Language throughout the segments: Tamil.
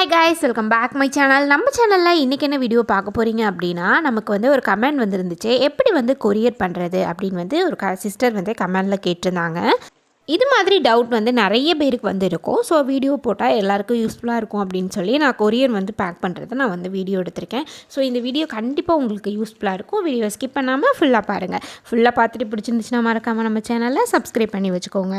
Hi guys welcome back my channel நம்ம சேனலில் இன்றைக்கி என்ன வீடியோ பார்க்க போகிறீங்க அப்படின்னா நமக்கு வந்து ஒரு கமெண்ட் வந்துருந்துச்சு. எப்படி வந்து கொரியர் பண்ணுறது அப்படின்னு வந்து ஒரு க சிஸ்டர் வந்து கமெண்டில் கேட்டிருந்தாங்க. இது மாதிரி டவுட் வந்து நிறைய பேருக்கு வந்து இருக்கும் ஸோ வீடியோ போட்டால் எல்லாருக்கும் யூஸ்ஃபுல்லாக இருக்கும் அப்படின்னு சொல்லி நான் கொரியர் வந்து பேக் பண்ணுறது நான் வந்து வீடியோ எடுத்திருக்கேன். ஸோ இந்த வீடியோ கண்டிப்பாக உங்களுக்கு யூஸ்ஃபுல்லாக இருக்கும். வீடியோ ஸ்கிப் பண்ணாமல் ஃபுல்லாக பாருங்கள் ஃபுல்லாக பார்த்துட்டு பிடிச்சிருந்துச்சுன்னா மறக்காமல் நம்ம சேனலில் சப்ஸ்கிரைப் பண்ணி வச்சுக்கோங்க.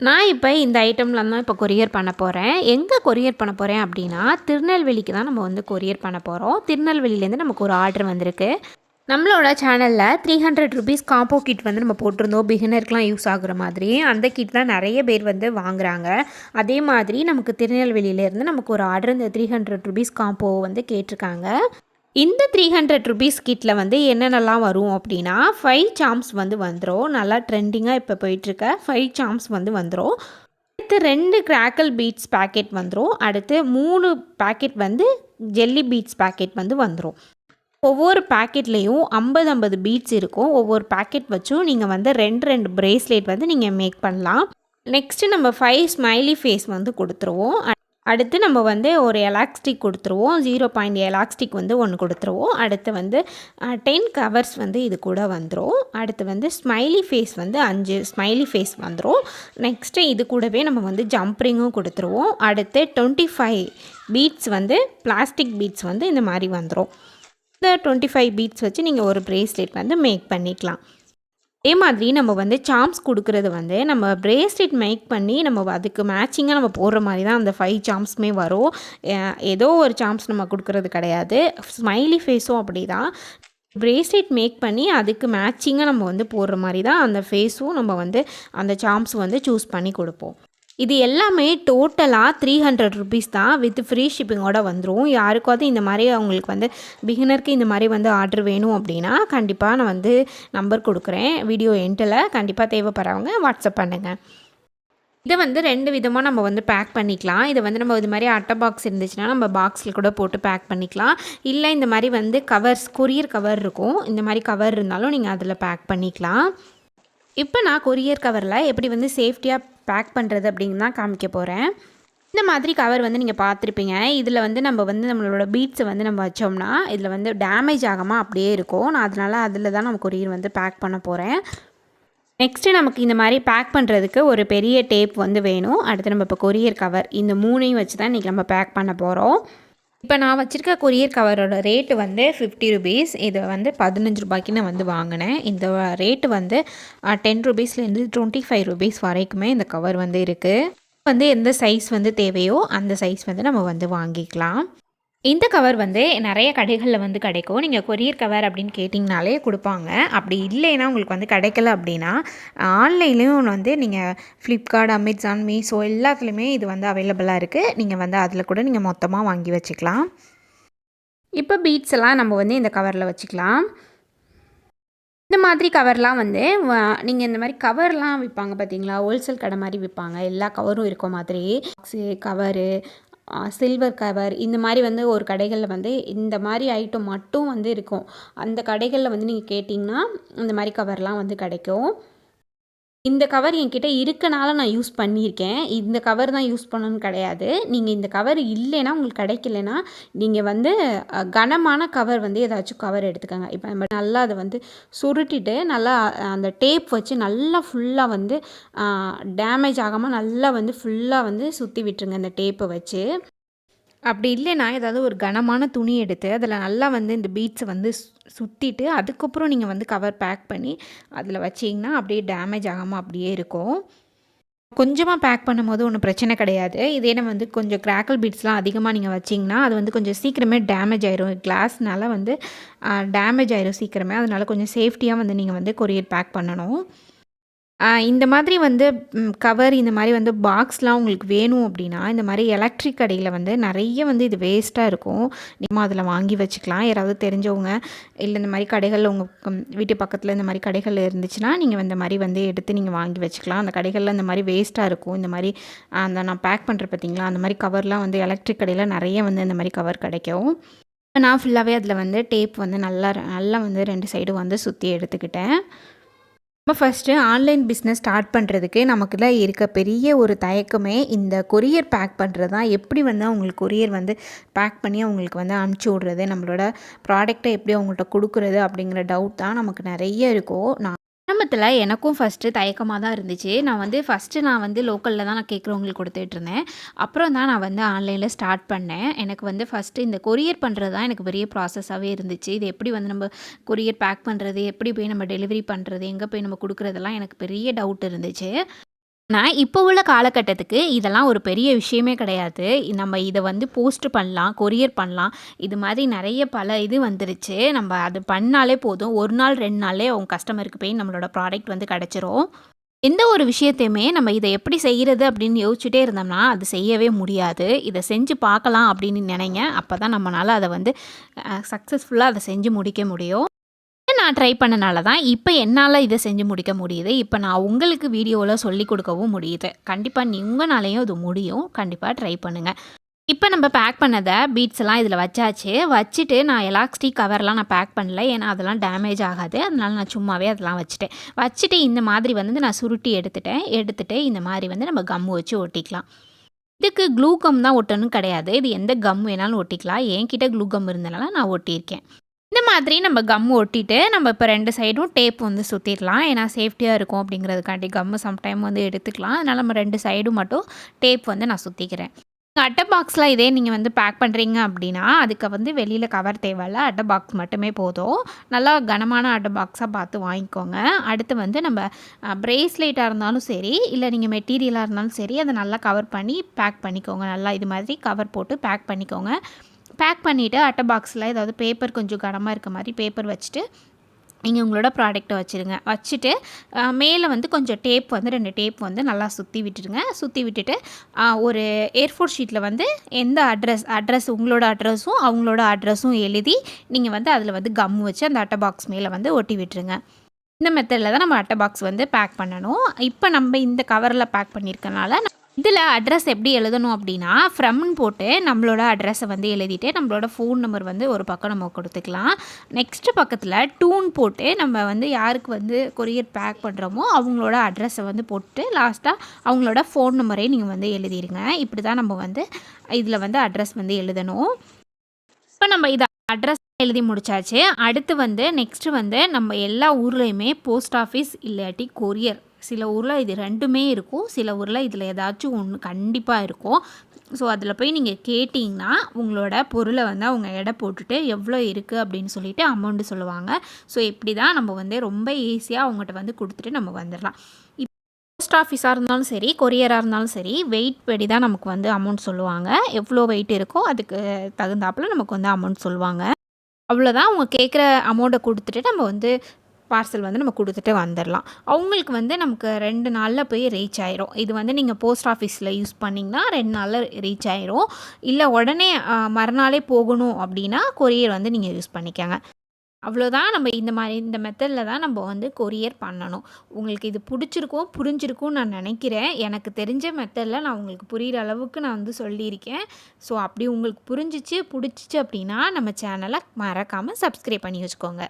நான் இப்போ இந்த ஐட்டம்லாம் தான் இப்போ கொரியர் பண்ண போகிறேன் எங்கே கொரியர் பண்ண போகிறேன் அப்படின்னா திருநெல்வேலிக்கு தான் நம்ம வந்து கொரியர் பண்ண போகிறோம் திருநெல்வேலியிலேருந்து நமக்கு ஒரு ஆர்டர் வந்திருக்கு. நம்மளோட சேனலில் three hundred rupees combo kit வந்து நம்ம போட்டிருந்தோம். பிகினருக்குலாம் யூஸ் ஆகுற மாதிரி. அந்த கிட் தான் நிறைய பேர் வந்து வாங்குறாங்க. அதே மாதிரி நமக்கு திருநெல்வேலியிலேருந்து நமக்கு ஒரு ஆர்டர் இந்த த்ரீ ஹண்ட்ரட் ருபீஸ் காம்போ வந்து கேட்டிருக்காங்க. இந்த த்ரீ ஹண்ட்ரட் ருபீஸ் கிட்டில் வந்து என்னென்னலாம் வரும் அப்படின்னா ஃபைவ் சாம்ஸ் வந்து வந்துடும் நல்லா ட்ரெண்டிங்காக இப்போ போயிட்டுருக்க ஃபைவ் சாம்ஸ் வந்து வந்துடும் அடுத்து ரெண்டு கிராக்கல் பீட்ஸ் பேக்கெட் வந்துடும் அடுத்து மூணு பேக்கெட் வந்து ஜெல்லி பீட்ஸ் பேக்கெட் வந்து வந்துடும் ஒவ்வொரு பேக்கெட்லேயும் ஐம்பது ஐம்பது பீட்ஸ் இருக்கும். ஒவ்வொரு பேக்கெட் வச்சும் நீங்கள் வந்து ரெண்டு ரெண்டு ப்ரேஸ்லெட் வந்து நீங்கள் மேக் பண்ணலாம். நெக்ஸ்ட்டு நம்ம ஃபைவ் ஸ்மைலி ஃபேஸ் வந்து கொடுத்துருவோம். அடுத்து நம்ம வந்து ஒரு எலாக்ஸ்டிக் கொடுத்துருவோம். ஜீரோ பாயிண்ட் எலாக்ஸ்டிக் வந்து ஒன்று கொடுத்துருவோம். அடுத்து வந்து டென் கவர்ஸ் வந்து இது கூட வந்துடும் அடுத்து வந்து ஸ்மைலி ஃபேஸ் வந்து அஞ்சு ஸ்மைலி ஃபேஸ் வந்துடும் நெக்ஸ்ட்டு இது கூடவே நம்ம வந்து ஜம்ப்ரிங்கும் கொடுத்துருவோம். அடுத்து டுவெண்ட்டி ஃபைவ் பீட்ஸ் வந்து பிளாஸ்டிக் பீட்ஸ் வந்து இந்த மாதிரி வந்துடும் இந்த டுவெண்ட்டி ஃபைவ் பீட்ஸ் வச்சு நீங்கள் ஒரு ப்ரேஸ்லெட் வந்து மேக் பண்ணிக்கலாம். அதே மாதிரி நம்ம வந்து சாம்ஸ் கொடுக்குறது வந்து நம்ம ப்ரேஸ்லெட் மேக் பண்ணி நம்ம அதுக்கு மேட்சிங்காக நம்ம போடுற மாதிரி தான் அந்த ஃபைவ் சாம்ஸுமே வரும். ஏதோ ஒரு சாம்ஸ் நம்ம கொடுக்குறது கிடையாது. ஸ்மைலி ஃபேஸும் அப்படி தான் ப்ரேஸ்லெட் மேக் பண்ணி அதுக்கு மேட்சிங்காக நம்ம வந்து போடுற மாதிரி தான் அந்த ஃபேஸும் நம்ம வந்து அந்த சாம்ஸ் வந்து சூஸ் பண்ணி கொடுப்போம். இது எல்லாமே டோட்டலாக த்ரீ ஹண்ட்ரட் ருபீஸ் தான் வித் ஃப்ரீ ஷிப்பிங்கோட வந்துடும் யாருக்காவது இந்த மாதிரி அவங்களுக்கு வந்து பிகினருக்கு இந்த மாதிரி வந்து ஆர்டர் வேணும் அப்படின்னா கண்டிப்பாக நான் வந்து நம்பர் கொடுக்குறேன். வீடியோ என்ட்டில் கண்டிப்பாக தேவைப்படுறவங்க வாட்ஸ்அப் பண்ணுங்கள் இதை வந்து ரெண்டு விதமாக நம்ம வந்து பேக் பண்ணிக்கலாம். இதை வந்து நம்ம இது மாதிரி அட்டை பாக்ஸ் இருந்துச்சுன்னா நம்ம பாக்ஸில் கூட போட்டு பேக் பண்ணிக்கலாம். இல்லை இந்த மாதிரி வந்து கவர்ஸ் கொரியர் கவர் இருக்கும். இந்த மாதிரி கவர் இருந்தாலும் நீங்கள் அதில் பேக் பண்ணிக்கலாம். இப்போ நான் கொரியர் கவரில் எப்படி வந்து சேஃப்டியாக பேக் பண்ணுறது அப்படின்னு தான் காமிக்க போகிறேன். இந்த மாதிரி கவர் வந்து நீங்கள் பார்த்துருப்பீங்க. இதில் வந்து நம்ம வந்து நம்மளோட பீட்ஸை வந்து நம்ம வச்சோம்னா இதில் வந்து டேமேஜ் ஆகாமல் அப்படியே இருக்கும். நான் அதனால் அதில் தான் நம்ம கொரியர் வந்து பேக் பண்ண போகிறேன். நெக்ஸ்ட்டு நமக்கு இந்த மாதிரி பேக் பண்ணுறதுக்கு ஒரு பெரிய டேப் வந்து வேணும். அடுத்து நம்ம இப்போ கொரியர் கவர் இந்த மூணையும் வச்சு தான் இன்றைக்கி நம்ம பேக் பண்ண போகிறோம். இப்போ நான் வச்சுருக்க கொரியர் கவரோட ரேட்டு வந்து ஃபிஃப்டி ருபீஸ் இதை வந்து பதினஞ்சு ரூபாய்க்கு நான் வந்து வாங்கினேன். இந்த ரேட்டு வந்து டென் ருபீஸ்லேருந்து டுவெண்ட்டி ஃபைவ் ருபீஸ் வரைக்குமே இந்த கவர் வந்து இருக்குது வந்து எந்த சைஸ் வந்து தேவையோ அந்த சைஸ் வந்து நம்ம வந்து வாங்கிக்கலாம். இந்த கவர் வந்து நிறைய கடைகளில் வந்து கிடைக்கும். நீங்கள் கொரியர் கவர் அப்படின்னு கேட்டிங்கனாலே கொடுப்பாங்க. அப்படி இல்லைன்னா உங்களுக்கு வந்து கிடைக்கல அப்படின்னா ஆன்லைன்லேயும் வந்து நீங்கள் ஃப்ளிப்கார்ட் அமேசான் மீஷோ எல்லாத்துலேயுமே இது வந்து அவைலபிளாக இருக்குது நீங்கள் வந்து அதில் கூட நீங்கள் மொத்தமாக வாங்கி வச்சுக்கலாம். இப்போ பீட்ஸ் எல்லாம் நம்ம வந்து இந்த கவரில் வச்சுக்கலாம். இந்த மாதிரி கவர்லாம் வந்து நீங்கள் இந்த மாதிரி கவர்லாம் விற்பாங்க பார்த்தீங்களா ஹோல்சேல் கடை மாதிரி விற்பாங்க எல்லா கவரும் இருக்கும் மாதிரி. கவரு சில்வர் கவர் இந்த மாதிரி வந்து ஒரு கடைகளில் வந்து இந்த மாதிரி ஐட்டம் மட்டும் வந்து இருக்கும். அந்த கடைகளில் வந்து நீங்கள் கேட்டிங்கன்னா இந்த மாதிரி கவர்லாம் வந்து கிடைக்கும். இந்த கவர் என்கிட்ட இருக்கனால நான் யூஸ் பண்ணியிருக்கேன். இந்த கவர் தான் யூஸ் பண்ணணும்னு கிடையாது. நீங்கள் இந்த கவர் இல்லைன்னா உங்களுக்கு கிடைக்கலனா நீங்கள் வந்து கனமான கவர் வந்து ஏதாச்சும் கவர் எடுத்துக்கோங்க. இப்போ நம்ம நல்லா அதை வந்து சுருட்டிட்டு நல்லா அந்த டேப் வச்சு நல்லா ஃபுல்லாக வந்து டேமேஜ் ஆகாமல் நல்லா வந்து ஃபுல்லாக வந்து சுற்றி விட்டுருங்க அந்த டேப்பை வச்சு. அப்படி இல்லைன்னா ஏதாவது ஒரு கனமான துணி எடுத்து அதில் நல்லா வந்து இந்த பீட்ஸை வந்து சுற்றிட்டு அதுக்கப்புறம் நீங்கள் வந்து கவர் பேக் பண்ணி அதில் வச்சிங்கன்னா அப்படியே டேமேஜ் ஆகாமல் அப்படியே இருக்கும். கொஞ்சமாக பேக் பண்ணும்போது ஒன்றும் பிரச்சனை கிடையாது. இதே நம்ம வந்து கொஞ்சம் கிராக்கல் பீட்ஸ்லாம் அதிகமாக நீங்கள் வச்சிங்கன்னா அது வந்து கொஞ்சம் சீக்கிரமே டேமேஜ் ஆயிரும். கிளாஸ்னால வந்து டேமேஜ் ஆயிரும் சீக்கிரமே. அதனால் கொஞ்சம் சேஃப்டியாக வந்து நீங்கள் வந்து கொரியர் பேக் பண்ணணும். இந்த மாதிரி வந்து கவர் இந்த மாதிரி வந்து பாக்ஸ்லாம் உங்களுக்கு வேணும் அப்படின்னா இந்த மாதிரி எலக்ட்ரிக் கடையில் வந்து நிறைய வந்து இது வேஸ்ட்டாக இருக்கும். நம்ம அதில் வாங்கி வச்சுக்கலாம். யாராவது தெரிஞ்சவங்க இல்லை இந்த மாதிரி கடைகளில் உங்கள் வீட்டு பக்கத்தில் இந்த மாதிரி கடைகள் இருந்துச்சுன்னா நீங்கள் இந்த மாதிரி வந்து எடுத்து நீங்கள் வாங்கி வச்சுக்கலாம். அந்த கடைகளில் இந்த மாதிரி வேஸ்ட்டாக இருக்கும். இந்த மாதிரி அந்த நான் பேக் பண்ணுற பார்த்தீங்களா அந்த மாதிரி கவர்லாம் வந்து எலக்ட்ரிக் கடையில் நிறைய வந்து இந்த மாதிரி கவர் கிடைக்கும். நான் ஃபுல்லாகவே அதில் வந்து டேப் வந்து நல்லா நல்லா வந்து ரெண்டு சைடும் வந்து சுற்றி எடுத்துக்கிட்டேன். நம்ம ஃபஸ்ட்டு ஆன்லைன் பிஸ்னஸ் ஸ்டார்ட் பண்ணுறதுக்கு நமக்குள்ள இருக்க பெரிய ஒரு தயக்கமே இந்த கொரியர் பேக் பண்ணுறது தான் எப்படி வந்து அவங்களுக்கு கொரியர் வந்து பேக் பண்ணி அவங்களுக்கு வந்து அனுப்பிச்சி விட்றது? நம்மளோட ப்ராடக்ட்டை எப்படி அவங்கள்ட்ட கொடுக்குறது? அப்படிங்கிற டவுட் தான் நமக்கு நிறைய இருக்கும். நான் ஆரம்பத்தில் எனக்கும் ஃபஸ்ட்டு தயக்கமாக தான் இருந்துச்சு. நான் வந்து ஃபஸ்ட்டு நான் வந்து லோக்கலில் தான் நான் கேட்குறவங்களுக்கு கொடுத்துட்டு இருந்தேன். அப்புறம் தான் நான் வந்து ஆன்லைனில் ஸ்டார்ட் பண்ணேன். எனக்கு வந்து ஃபஸ்ட்டு இந்த கொரியர் பண்ணுறது தான் எனக்கு பெரிய ப்ராசஸாகவே இருந்துச்சு. இது எப்படி வந்து நம்ம கொரியர் பேக் பண்ணுறது எப்படி போய் நம்ம டெலிவரி பண்ணுறது எங்கே போய் நம்ம கொடுக்குறதெல்லாம் எனக்கு பெரிய டவுட் இருந்துச்சு. ஆனால் இப்போ உள்ள காலகட்டத்துக்கு இதெல்லாம் ஒரு பெரிய விஷயமே கிடையாது. நம்ம இதை வந்து போஸ்ட் பண்ணலாம் கொரியர் பண்ணலாம். இது மாதிரி நிறைய பல இது வந்துருச்சு. நம்ம அது பண்ணாலே போதும். ஒரு நாள் ரெண்டு நாளே அவங்க கஸ்டமருக்கு போய் நம்மளோட ப்ராடக்ட் வந்து கிடச்சிரும். எந்த ஒரு விஷயத்தையுமே நம்ம இதை எப்படி செய்கிறது அப்படின்னு யோசிச்சுட்டே இருந்தோம்னா அது செய்யவே முடியாது. இதை செஞ்சு பார்க்கலாம் அப்படின்னு நினைங்க. அப்போ தான் நம்மளால் அதை வந்து சக்ஸஸ்ஃபுல்லாக அதை செஞ்சு முடிக்க முடியும். நான் ட்ரை பண்ணனால தான் இப்போ என்னால் இதை செஞ்சு முடிக்க முடியுது. இப்போ நான் உங்களுக்கு வீடியோவில் சொல்லி கொடுக்கவும் முடியுது. கண்டிப்பாக நீ உங்களாலேயும் இது முடியும். கண்டிப்பாக ட்ரை பண்ணுங்கள் இப்போ நம்ம பேக் பண்ணதை பீட்ஸ் எல்லாம் இதில் வச்சாச்சு. வச்சுட்டு நான் எலாஸ்டிக் கவர்லாம் நான் பேக் பண்ணல. ஏன்னா அதெல்லாம் டேமேஜ் ஆகாது. அதனால நான் சும்மாவே அதெல்லாம் வச்சுட்டேன். வச்சுட்டு இந்த மாதிரி வந்து நான் சுருட்டி எடுத்துட்டேன். எடுத்துகிட்டு இந்த மாதிரி வந்து நம்ம கம்மு வச்சு ஒட்டிக்கலாம். இதுக்கு க்ளூ கம் தான் ஒட்டணும் கிடையாது. இது எந்த கம் வேணாலும் ஒட்டிக்கலாம். என்கிட்ட க்ளூ கம் இருந்தனால நான் ஒட்டியிருக்கேன். இந்த மாதிரி நம்ம கம் ஒட்டிட்டு நம்ம இப்போ ரெண்டு சைடும் டேப் வந்து சுற்றிடலாம் ஏன்னா சேஃப்டியாக இருக்கும் அப்படிங்கிறதுக்காண்டி கம்மு சம்டைம் வந்து எடுத்துக்கலாம். அதனால் நம்ம ரெண்டு சைடும் மட்டும் டேப் வந்து நான் சுற்றிக்கிறேன் அட்டை பாக்ஸில் இதே நீங்கள் வந்து பேக் பண்ணுறீங்க அப்படின்னா அதுக்கு வந்து வெளியில் கவர் தேவையில்ல. அட்டை பாக்ஸ் மட்டுமே போதும். நல்லா கனமான அட்டை பாக்ஸாக பார்த்து வாங்கிக்கோங்க. அடுத்து வந்து நம்ம ப்ரேஸ்லெட்டாக இருந்தாலும் சரி இல்லை நீங்கள் மெட்டீரியலாக இருந்தாலும் சரி அதை நல்லா கவர் பண்ணி பேக் பண்ணிக்கோங்க. நல்லா இது மாதிரி கவர் போட்டு பேக் பண்ணிக்கோங்க. பேக் பண்ணிவிட்டு அட்டை பாக்ஸில் ஏதாவது பேப்பர் கொஞ்சம் கனமாக இருக்க மாதிரி பேப்பர் வச்சுட்டு நீங்கள் உங்களோட ப்ராடக்ட்டை வச்சுருங்க. வச்சுட்டு மேலே வந்து கொஞ்சம் டேப் வந்து ரெண்டு டேப் வந்து நல்லா சுற்றி விட்டுருங்க. சுற்றி விட்டுட்டு ஒரு ஏர்ஃபோர் ஷீட்டில் வந்து எந்த அட்ரஸ் அட்ரஸ் உங்களோட அட்ரஸும் அவங்களோட அட்ரஸும் எழுதி நீங்கள் வந்து அதில் வந்து கம் வச்சு அந்த அட்டை பாக்ஸ் மேலே வந்து ஒட்டி விட்டுருங்க. இந்த மெத்தடில் தான் நம்ம அட்டை பாக்ஸ் வந்து பேக் பண்ணணும். இப்போ நம்ம இந்த கவரில் பேக் பண்ணியிருக்கனால இதில் அட்ரஸ் எப்படி எழுதணும் அப்படின்னா ஃப்ரம்னு போட்டு நம்மளோட அட்ரஸை வந்து எழுதிட்டு நம்மளோட ஃபோன் நம்பர் வந்து ஒரு பக்கம் நம்ம கொடுத்துக்கலாம். நெக்ஸ்ட்டு பக்கத்தில் டூன் போட்டு நம்ம வந்து யாருக்கு வந்து கொரியர் பேக் பண்ணுறோமோ அவங்களோட அட்ரஸை வந்து போட்டு லாஸ்ட்டாக அவங்களோட ஃபோன் நம்பரையும் நீங்கள் வந்து எழுதிடுங்க இப்படி தான் நம்ம வந்து இதில் வந்து அட்ரஸ் வந்து எழுதணும். இப்போ நம்ம இதை அட்ரஸ் எழுதி முடிச்சாச்சு. அடுத்து வந்து நெக்ஸ்ட்டு வந்து நம்ம எல்லா ஊர்லேயுமே போஸ்ட் ஆஃபீஸ் இல்லாட்டி கொரியர் சில ஊரில் இது ரெண்டுமே இருக்கும். சில ஊரில் இதில் ஏதாச்சும் ஒன்று கண்டிப்பாக இருக்கும். ஸோ அதில் போய் நீங்கள் கேட்டிங்கன்னா உங்களோட பொருளை வந்து அவங்க எடை போட்டுட்டு எவ்வளோ இருக்குது அப்படின்னு சொல்லிட்டு அமௌண்ட்டு சொல்லுவாங்க. ஸோ இப்படி தான் நம்ம வந்து ரொம்ப ஈஸியாக அவங்ககிட்ட வந்து கொடுத்துட்டு நம்ம வந்துடலாம். போஸ்ட் ஆஃபீஸாக இருந்தாலும் சரி கொரியராக இருந்தாலும் சரி வெயிட் படி தான் நமக்கு வந்து அமௌண்ட் சொல்லுவாங்க. எவ்வளோ வெயிட் இருக்கோ அதுக்கு தகுந்தாப்பில் நமக்கு வந்து அமௌண்ட் சொல்லுவாங்க. அவ்வளோதான் அவங்க கேட்குற அமௌண்ட்டை கொடுத்துட்டு நம்ம வந்து பார்சல் வந்து நம்ம கொடுத்துட்டு வந்துடலாம். அவங்களுக்கு வந்து நமக்கு ரெண்டு நாளில் போய் ரீச் ஆயிரும். இது வந்து நீங்கள் போஸ்ட் ஆஃபீஸில் யூஸ் பண்ணிங்கன்னா ரெண்டு நாளில் ரீச் ஆயிரும். இல்லை உடனே மறுநாளே போகணும் அப்படின்னா கொரியர் வந்து நீங்கள் யூஸ் பண்ணிக்கோங்க. அவ்வளோதான் நம்ம இந்த மாதிரி இந்த மெத்தடில் தான் நம்ம வந்து கொரியர் பண்ணணும். உங்களுக்கு இது பிடிச்சிருக்கும் புரிஞ்சிருக்கும் நான் நினைக்கிறேன். எனக்கு தெரிஞ்ச மெத்தடில் நான் உங்களுக்கு புரிகிற அளவுக்கு நான் வந்து சொல்லியிருக்கேன். ஸோ அப்படி உங்களுக்கு புரிஞ்சிச்சு பிடிச்சிச்சு அப்படின்னா நம்ம சேனலை மறக்காமல் சப்ஸ்கிரைப் பண்ணி வச்சுக்கோங்க.